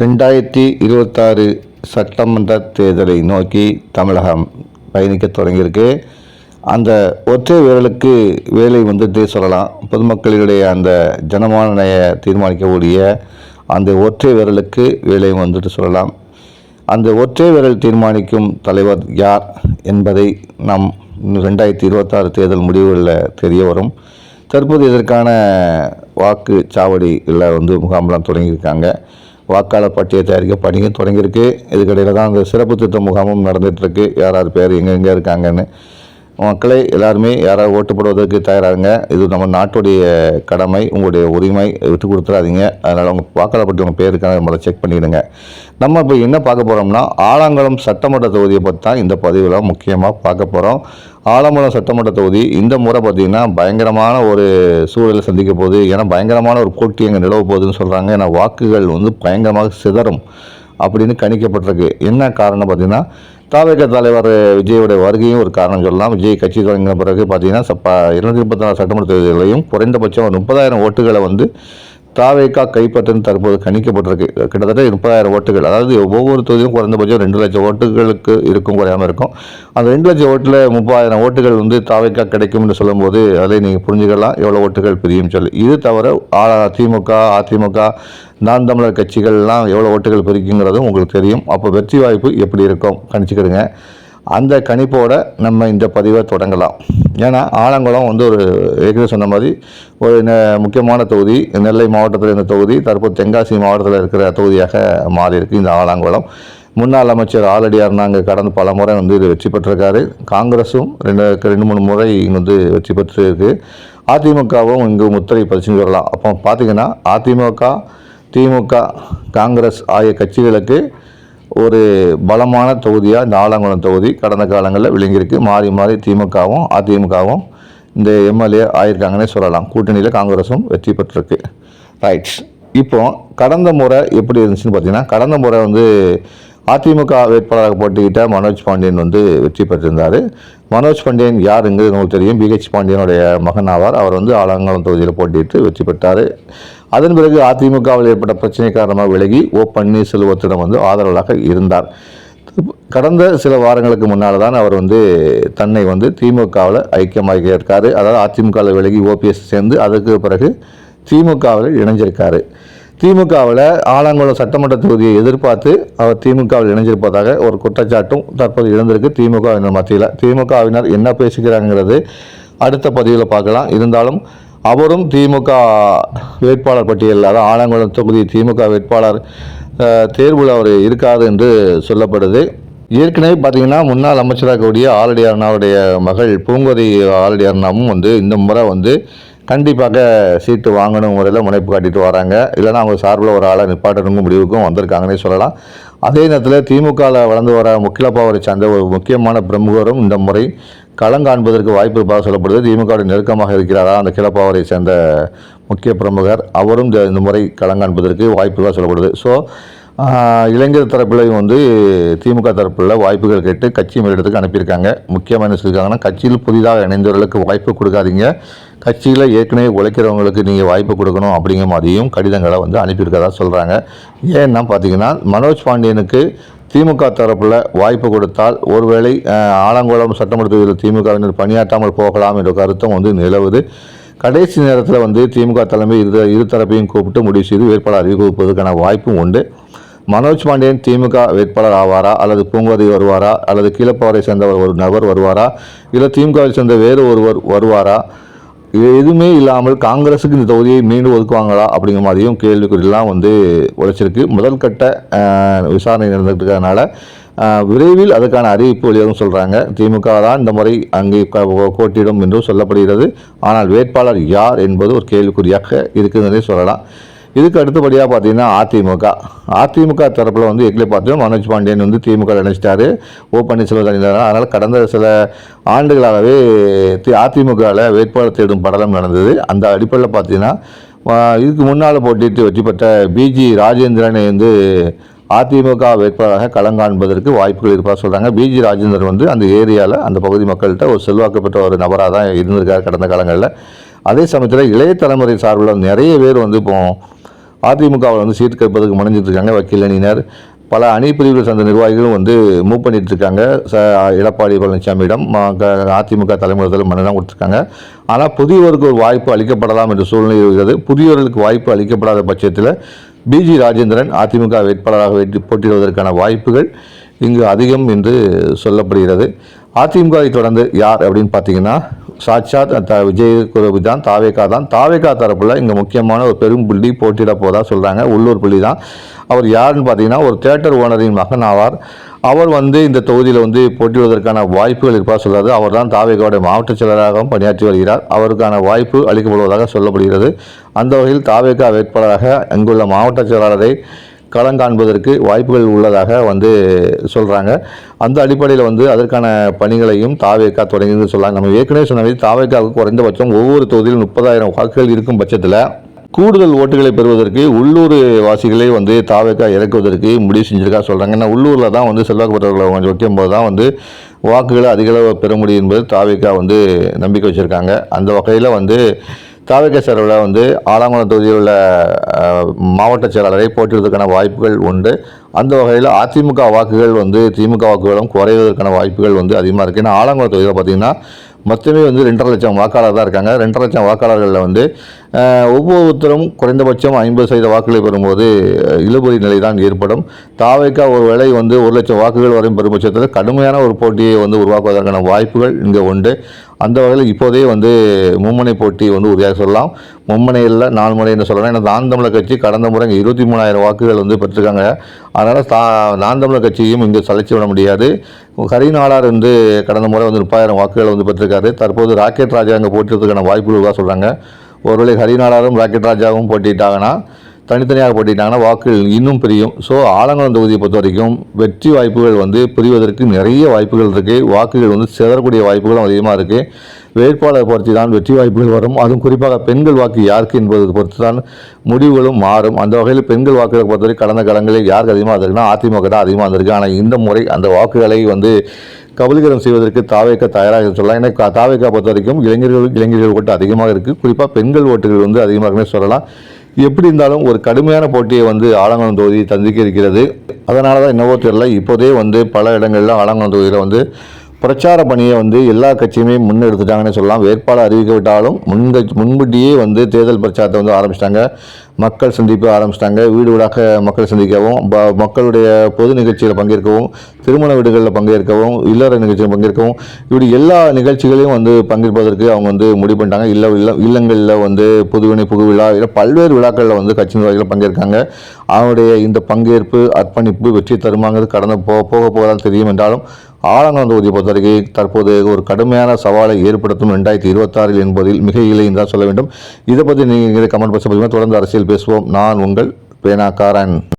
ரெண்டாயிரத்தி இருபத்தாறு சட்டமன்ற தேர்தலை நோக்கி தமிழகம் பயணிக்க தொடங்கியிருக்கு. அந்த ஒற்றை விரலுக்கு வேலை வந்துட்டு சொல்லலாம். பொதுமக்களினுடைய அந்த ஜனமானனைய தீர்மானிக்கக்கூடிய அந்த ஒற்றை விரலுக்கு வேலை வந்துட்டு சொல்லலாம். அந்த ஒற்றை விரல் தீர்மானிக்கும் தலைவர் யார் என்பதை நாம் ரெண்டாயிரத்தி இருபத்தாறு தேர்தல் முடிவுகளில் தெரிய வரும். தற்போது இதற்கான வாக்கு சாவடியில் வந்து முகாம்லாம் தொடங்கியிருக்காங்க. வாக்காளர் பட்டியல் தயாரிக்க பணியும் தொடங்கியிருக்கு. இதுக்கிடையில் தான் அந்த சிறப்பு திட்ட முகாமும் நடந்துகிட்ருக்கு யார் யார் பேர் எங்கே எங்கே இருக்காங்கன்னு. மக்களே எல்லாருமே யாராவது ஓட்டு போடுவதற்கு தயாராகுங்க. இது நம்ம நாட்டுடைய கடமை உங்களுடைய உரிமை. விட்டு கொடுத்துறாதீங்க. அதனால் உங்கள் வாக்காளர் பட்டி உங்கள் பேர் இருக்காங்க முதல்ல செக் பண்ணிவிடுங்க நம்ம இப்போ என்ன பார்க்க போகிறோம்னா ஆலங்குளம் சட்டமன்ற தொகுதியை பற்றி தான் இந்த பதிவில் முக்கியமாக பார்க்க போகிறோம் ஆலங்குளம் சட்டமன்ற தொகுதி இந்த முறை பார்த்திங்கன்னா பயங்கரமான ஒரு சூழலை சந்திக்க போகுது. ஏன்னா பயங்கரமான ஒரு போட்டி அங்கே நிலவ போகுதுன்னு சொல்கிறாங்க ஏன்னா வாக்குகள் வந்து பயங்கரமாக சிதறும் அப்படின்னு கணிக்கப்பட்டிருக்கு. என்ன காரணம் பார்த்தீங்கன்னா தாவேக தலைவர் விஜயோடைய வருகையும் ஒரு காரணம் சொல்லலாம். விஜய் கட்சி தொடங்கின பிறகு பார்த்தீங்கன்னா சப்ப இருநூத்தி முப்பத்தி நாலு சட்டமன்ற தேர்தலையும் குறைந்தபட்சம் முப்பதாயிரம் ஓட்டுகளை வந்து தாவேக்கா கைப்பற்றுன்னு தற்போது கணிக்கப்பட்டிருக்கு. கிட்டத்தட்ட முப்பதாயிரம் ஓட்டுகள். அதாவது ஒவ்வொரு தொகுதியும் குறைந்தபட்சம் ரெண்டு லட்சம் ஓட்டுகளுக்கு இருக்கும் குறையாமல் இருக்கும். அந்த ரெண்டு லட்சம் ஓட்டில் முப்பதாயிரம் ஓட்டுகள் வந்து தாவேக்கா கிடைக்கும்னு சொல்லும்போது அதை நீங்கள் புரிஞ்சுக்கலாம். எவ்வளோ ஓட்டுகள் பிரியும் சொல்லி. இது தவிர ஆ- அதிமுக நான் தமிழர் கட்சிகள்லாம் எவ்வளோ ஓட்டுகள் பிரிக்குங்கிறதும் உங்களுக்கு தெரியும். அப்போ வெற்றி வாய்ப்பு எப்படி இருக்கும்? கணிச்சுக்கிடுங்க. அந்த கணிப்போட நம்ம இந்த பதிவை தொடங்கலாம். ஏன்னா ஆலங்குளம் வந்து ஒரு ஏற்கனவே சொன்ன மாதிரி ஒரு முக்கியமான தொகுதி. நெல்லை மாவட்டத்தில் இருந்த தொகுதி தற்போது தென்காசி மாவட்டத்தில் இருக்கிற தொகுதியாக மாறியிருக்கு இந்த ஆலங்குளம். முன்னாள் அமைச்சர் ஆலடியார் நாங்கள் கடந்த பல முறை வந்து இது வெற்றி பெற்றிருக்காரு. காங்கிரஸும் ரெண்டு ரெண்டு மூணு முறை வந்து வெற்றி பெற்றிருக்கு. அதிமுகவும் இங்கு முத்திரை பதிச்சுன்னு சொல்லலாம் அப்போ பார்த்தீங்கன்னா அதிமுக திமுக காங்கிரஸ் ஆகிய கட்சிகளுக்கு ஒரு பலமான தொகுதியாக இந்த ஆலங்குளம் தொகுதி கடந்த காலங்களில் விளங்கியிருக்கு மாறி மாறி திமுகவும் அதிமுகவும் இந்த எம்எல்ஏ ஆயிருக்காங்கன்னே சொல்லலாம். கூட்டணியில் காங்கிரஸும் வெற்றி பெற்றிருக்கு. ரைட்ஸ் இப்போ கடந்த முறை எப்படி இருந்துச்சுன்னு பார்த்தீங்கன்னா கடந்த முறை வந்து அதிமுக வேட்பாளராக போட்டிக்கிட்ட மனோஜ் பாண்டியன் வந்து வெற்றி பெற்றிருந்தார். மனோஜ் பாண்டியன் யாருங்கிறது உங்களுக்கு தெரியும். பிஹெச் பாண்டியனுடைய மகன் ஆவார். அவர் வந்து ஆலங்குளம் தொகுதியில் போட்டியிட்டு வெற்றி பெற்றார். அதன் பிறகு அதிமுகவில் ஏற்பட்ட பிரச்சனை காரணமாக விலகி ஓ பன்னீர்செல்வத்திடம் வந்து ஆதரவாளராக இருந்தார். கடந்த சில வாரங்களுக்கு முன்னால் தான் அவர் வந்து தன்னை வந்து திமுகவில் ஐக்கியமாக இருக்காரு. அதாவது அதிமுகவில் விலகி ஓபிஎஸ் சேர்ந்து அதுக்கு பிறகு திமுகவில் இணைஞ்சிருக்காரு. திமுகவில் ஆலங்குளம் சட்டமன்ற தொகுதியை எதிர்பார்த்து அவர் திமுகவில் இணைஞ்சிருப்பதாக ஒரு குற்றச்சாட்டும் தற்போது எழுந்திருக்கு. திமுகவினர் மத்தியில் திமுகவினர் என்ன பேசுகிறாங்கிறது அடுத்த பதிவில் பார்க்கலாம். இருந்தாலும் அவரும் திமுக வேட்பாளர் பட்டியலில் அதாவது ஆலங்குளம் தொகுதி திமுக வேட்பாளர் தேர்வில் அவர் இருக்காது என்று சொல்லப்படுது. ஏற்கனவே பார்த்தீங்கன்னா முன்னாள் அமைச்சராக கூடிய ஆலடி அண்ணாவுடைய மகள் பூங்கோதை ஆலடி அண்ணாவும் வந்து இந்த முறை வந்து கண்டிப்பாக சீட்டு வாங்கணும் முறையில் முனைப்பு காட்டிட்டு வராங்க. இல்லைன்னா அவங்க சார்பில் ஒரு ஆளை நிப்பாட்டணுங்க முடிவுக்கும் வந்திருக்காங்கன்னே சொல்லலாம். அதே நேரத்தில் திமுகவில் வளர்ந்து வர முக்கிலப்பாவரை சார்ந்த ஒரு முக்கியமான பிரமுகரும் இந்த முறை களம் காண்பதற்கு வாய்ப்பு இருப்பதாக சொல்லப்படுது. திமுக நெருக்கமாக இருக்கிறாரா? அந்த கிளப்பாவரை சேர்ந்த முக்கிய பிரமுகர் அவரும் இந்த இந்த முறை களம் காண்பதற்கு வாய்ப்பு இருப்பதாக சொல்லப்படுது. ஸோ இளைஞர் தரப்புலையும் வந்து திமுக தரப்பில் வாய்ப்புகள் கேட்டு கட்சி மேலிடத்துக்கு அனுப்பியிருக்காங்க. முக்கியமான சொல்லியிருக்காங்கன்னா கட்சியில் புதிதாக இணைந்தவர்களுக்கு வாய்ப்பு கொடுக்காதீங்க. கட்சியில் ஏற்கனவே உழைக்கிறவங்களுக்கு நீங்கள் வாய்ப்பு கொடுக்கணும் அப்படிங்கிற மாதிரியும் கடிதங்களை வந்து அனுப்பியிருக்கதா சொல்கிறாங்க ஏன்னா பார்த்தீங்கன்னா மனோஜ் பாண்டியனுக்கு திமுக தரப்பில் வாய்ப்பு கொடுத்தால் ஒருவேளை ஆலங்குளம் சட்டமன்ற தொகுதியில் திமுகவினர் பணியாற்றாமல் போகலாம் என்ற கருத்தும் வந்து நிலவுது. கடைசி நேரத்தில் வந்து திமுக தலைமை இரு இரு தரப்பையும் கூப்பிட்டு முடிவு செய்து வேட்பாளர் அறிவிப்பதற்கான வாய்ப்பும் உண்டு. மனோஜ் பாண்டியன் திமுக வேட்பாளர் ஆவாரா? அல்லது பூங்கோதை வருவாரா? அல்லது கீழப்பாறை சேர்ந்தவர் ஒரு நபர் வருவாரா? இல்லை திமுகவை சேர்ந்த வேறு ஒருவர் வருவாரா? இது எதுவுமே இல்லாமல் காங்கிரஸுக்கு இந்த தொகுதியை மீண்டும் ஒதுக்குவாங்களா? அப்படிங்கிற மாதிரியும் கேள்விக்குறிலாம் வந்து உழைச்சிருக்கு. முதல் கட்ட விசாரணை நடந்துகிட்டு இருக்கிறதுனால விரைவில் அதுக்கான அறிவிப்பு வெளியாகும் சொல்கிறாங்க திமுக தான் இந்த முறை அங்கே கோட்டிடும் போட்டியிடும் என்றும் சொல்லப்படுகிறது. ஆனால் வேட்பாளர் யார் என்பது ஒரு கேள்விக்குறியாக இருக்குதுன்னே சொல்லலாம். இதுக்கு அடுத்தபடியாக பார்த்தீங்கன்னா அதிமுக. அதிமுக தரப்பில் வந்து எக்லே பார்த்தோம் மனோஜ் பாண்டியன் வந்து திமுக நினைச்சிட்டாரு. ஓ பன்னீர்செல்வம் தனிந்தார் அதனால் கடந்த சில ஆண்டுகளாகவே தி அதிமுகவில் வேட்பாளர் தேடும் படலம் நடந்தது. அந்த அடிப்படையில் பார்த்தீங்கன்னா இதுக்கு முன்னால் போட்டிட்டு வெற்றி பெற்ற பிஜி ராஜேந்திரனை வந்து அதிமுக வேட்பாளராக களங்காண்பதற்கு வாய்ப்புகள் இருப்பதாக சொல்கிறாங்க பிஜி ராஜேந்திரன் வந்து அந்த ஏரியாவில் அந்த பகுதி மக்கள்கிட்ட ஒரு செல்வாக்கு பெற்ற ஒரு நபராக தான் இருந்திருக்கார் கடந்த காலங்களில். அதே சமயத்தில் இளைய தலைமுறை சார்பில் நிறைய பேர் வந்து இப்போ அதிமுகவில் வந்து சீட் கேட்பதற்கு முனைஞ்சிட்டு இருக்காங்க வக்கீல் அணியினர். பல அணி பிரிவுகள் சார்ந்த நிர்வாகிகளும் வந்து மூவ் பண்ணிட்டு இருக்காங்க ச எடப்பாடி பழனிசாமியிடம் க- அதிமுக தலைமுறையில் மனு தான் கொடுத்துருக்காங்க. ஆனால் புதியவருக்கு ஒரு வாய்ப்பு அளிக்கப்படலாம் என்ற சூழ்நிலை இருக்கிறது. புதியவர்களுக்கு வாய்ப்பு அளிக்கப்படாத பட்சத்தில் பிஜி ராஜேந்திரன் அதிமுக வேட்பாளராக வெற்றி போட்டியிடுவதற்கான வாய்ப்புகள் இங்கு அதிகம் என்று சொல்லப்படுகிறது. அதிமுகவை தொடர்ந்து யார் அப்படின்னு பார்த்தீங்கன்னா சாட்சாத் த விஜய் குரபு தான் தாவேகா தான் தாவேகா தரப்பில் இங்கே முக்கியமான ஒரு பெரும் புள்ளி போட்டியிட போதா சொல்கிறாங்க உள்ளூர் புள்ளி தான் அவர் யாருன்னு பார்த்தீங்கன்னா ஒரு தேட்டர் ஓனரின் மகன் ஆவார். அவர் வந்து இந்த தொகுதியில் வந்து போட்டியிடுவதற்கான வாய்ப்புகள் இருப்பதாக சொல்றாரு. அவர் தான் தாவேகாவுடைய மாவட்ட செயலராகவும் பணியாற்றி வருகிறார். அவருக்கான வாய்ப்பு அளிக்கப்படுவதாக சொல்லப்படுகிறது. அந்த வகையில் தாவேகா வேட்பாளராக அங்குள்ள மாவட்ட செயலாளரை களம் காண்பதற்கு வாய்ப்புகள் உள்ளதாக வந்து சொல்கிறாங்க அந்த அடிப்படையில் வந்து அதற்கான பணிகளையும் தாவேக்கா தொடங்கின்னு சொல்கிறாங்க நம்ம ஏற்கனவே சொன்ன மாதிரி தாவேக்காவுக்கு குறைந்தபட்சம் ஒவ்வொரு தொகுதியில் முப்பதாயிரம் வாக்குகள் இருக்கும் பட்சத்தில் கூடுதல் ஓட்டுகளை பெறுவதற்கு உள்ளூர் வாசிகளை வந்து தாவேக்கா இறக்குவதற்கு முடிவு செஞ்சிருக்கா சொல்கிறாங்க ஏன்னா உள்ளூரில் தான் வந்து செல்வாக்கு பெற்றவர்களை கொஞ்சம் வைக்கும்போது தான் வந்து வாக்குகளை அதிகளவு பெற முடியும் என்பது தாவேக்கா வந்து நம்பிக்கை வச்சுருக்காங்க. அந்த வகையில் வந்து தாவேக்கா சார்பில் வந்து ஆலாங்குளம் தொகுதியில் உள்ள மாவட்ட செயலாளரை போட்டியிடுவதற்கான வாய்ப்புகள் உண்டு. அந்த வகையில் அதிமுக வாக்குகள் வந்து திமுக வாக்குகளும் குறைவதற்கான வாய்ப்புகள் வந்து அதிகமாக இருக்குது ஏன்னா ஆலாங்குளம் தொகுதியில் பார்த்தீங்கன்னா மொத்தமே வந்து ரெண்டரை லட்சம் வாக்காளர் தான் இருக்காங்க. ரெண்டரை லட்சம் வாக்காளர்களில் வந்து ஒவ்வொருத்தரும் குறைந்தபட்சம் ஐம்பது சதவீத வாக்குகளை பெறும்போது இழுபறி நிலை தான் ஏற்படும். தாவைக்கா ஒரு வேளை வந்து ஒரு லட்சம் வாக்குகள் வரையும் பெறும் பட்சத்தில் கடுமையான ஒரு போட்டியை வந்து உருவாக்குவதற்கான வாய்ப்புகள் இங்கே உண்டு. அந்த வகையில் இப்போதே வந்து மும்முனை போட்டி வந்து உறுதியாக சொல்லலாம். மும்மனையில் இல்லை நாலு முனை என்று சொல்லலாம் ஏன்னா நான் தமிழர் கட்சி கடந்த முறை இங்கே இருபத்தி மூணாயிரம் வாக்குகள் வந்து பெற்றிருக்காங்க. அதனால் தா நான் தமிழர் கட்சியும் இங்கே சளைச்சு விட முடியாது. ஹரிநாடார் வந்து கடந்த முறை வந்து முப்பாயிரம் வாக்குகள் வந்து பெற்றிருக்காரு. தற்போது ராக்கெட் ராஜா அங்கே போட்டுறதுக்கான வாய்ப்புகள் தான் சொல்கிறாங்க ஒருவேளை ஹரிநாளாரும் ராக்கெட் ராஜாவும் போட்டிட்டாங்கன்னா தனித்தனியாக போட்டிட்டாங்கன்னா வாக்குகள் இன்னும் பிரியும். ஸோ ஆலங்குளம் தொகுதியை பொறுத்த வரைக்கும் வெற்றி வாய்ப்புகள் வந்து பிரிவதற்கு நிறைய வாய்ப்புகள் இருக்குது வாக்குகள் வந்து சிதறக்கூடிய வாய்ப்புகளும் அதிகமாக இருக்குது வேட்பாளர் பொறுத்து தான் வெற்றி வாய்ப்புகள் வரும். அதுவும் குறிப்பாக பெண்கள் வாக்கு யாருக்கு என்பது பொறுத்து தான் முடிவுகளும் மாறும். அந்த வகையில் பெண்கள் வாக்குகளை பொறுத்தவரை கடந்த காலங்களில் யாருக்கு அதிகமாக வந்திருக்குன்னா அதிமுக தான் அதிகமாக இருந்திருக்கு. ஆனால் இந்த முறை அந்த வாக்குகளை வந்து கபலீகரம் செய்வதற்கு தாவேக்க தயாராக சொல்லலாம். ஏன்னா தாவேக்கா பொறுத்த வரைக்கும் இளைஞர்கள் இளைஞர்கள் ஓட்டு அதிகமாக இருக்குது குறிப்பாக பெண்கள் ஓட்டுகள் வந்து அதிகமாக சொல்லலாம். எப்படி இருந்தாலும் ஒரு கடுமையான போட்டியை வந்து ஆலங்குளம் தொகுதி தந்திக்க இருக்கிறது அதனால தான் என்னவோ தெரியல இப்போதே வந்து பல இடங்களில் ஆலங்குளம் தொகுதியில் வந்து பிரச்சார பணியை வந்து எல்லா கட்சியுமே முன்னெடுத்துட்டாங்கன்னு சொல்லலாம். வேட்பாளர் அறிவிக்கப்பட்டாலும் முன்க முன்கூட்டியே வந்து தேர்தல் பிரச்சாரத்தை வந்து ஆரம்பிச்சிட்டாங்க. மக்கள் சந்திப்பு ஆரம்பிச்சிட்டாங்க. வீடு வீடாக மக்கள் சந்திக்கவும் ப- மக்களுடைய பொது நிகழ்ச்சியில் பங்கேற்கவும் திருமண வீடுகளில் பங்கேற்கவும் இல்லற நிகழ்ச்சியில் பங்கேற்கவும் இப்படி எல்லா நிகழ்ச்சிகளையும் வந்து பங்கேற்பதற்கு அவங்க வந்து முடிவு பண்ணிட்டாங்க. இல்ல இல்ல இல்லங்களில் வந்து புதுவினை புகு விழா இல்லை பல்வேறு விழாக்களில் வந்து கட்சி நிர்வாகிகள் பங்கேற்காங்க. அவருடைய இந்த பங்கேற்பு அர்ப்பணிப்பு வெற்றி தருமாங்கிறது கடந்து போ போக போக தான் தெரியும் என்றாலும் ஆலங்குளம் தொகுதியை பொறுத்தவரைக்கும் தற்போது ஒரு கடுமையான சவாலை ஏற்படுத்தும் ரெண்டாயிரத்தி இருபத்தாறில் என்பதில் மிக இல்லை என்றால் சொல்ல வேண்டும். இதை பற்றி நீங்கள் கமெண்ட் பாக்ஸ் தொடர்ந்து அரசியல் பேசுவோம். நான் உங்கள் பேனாக்காரன்.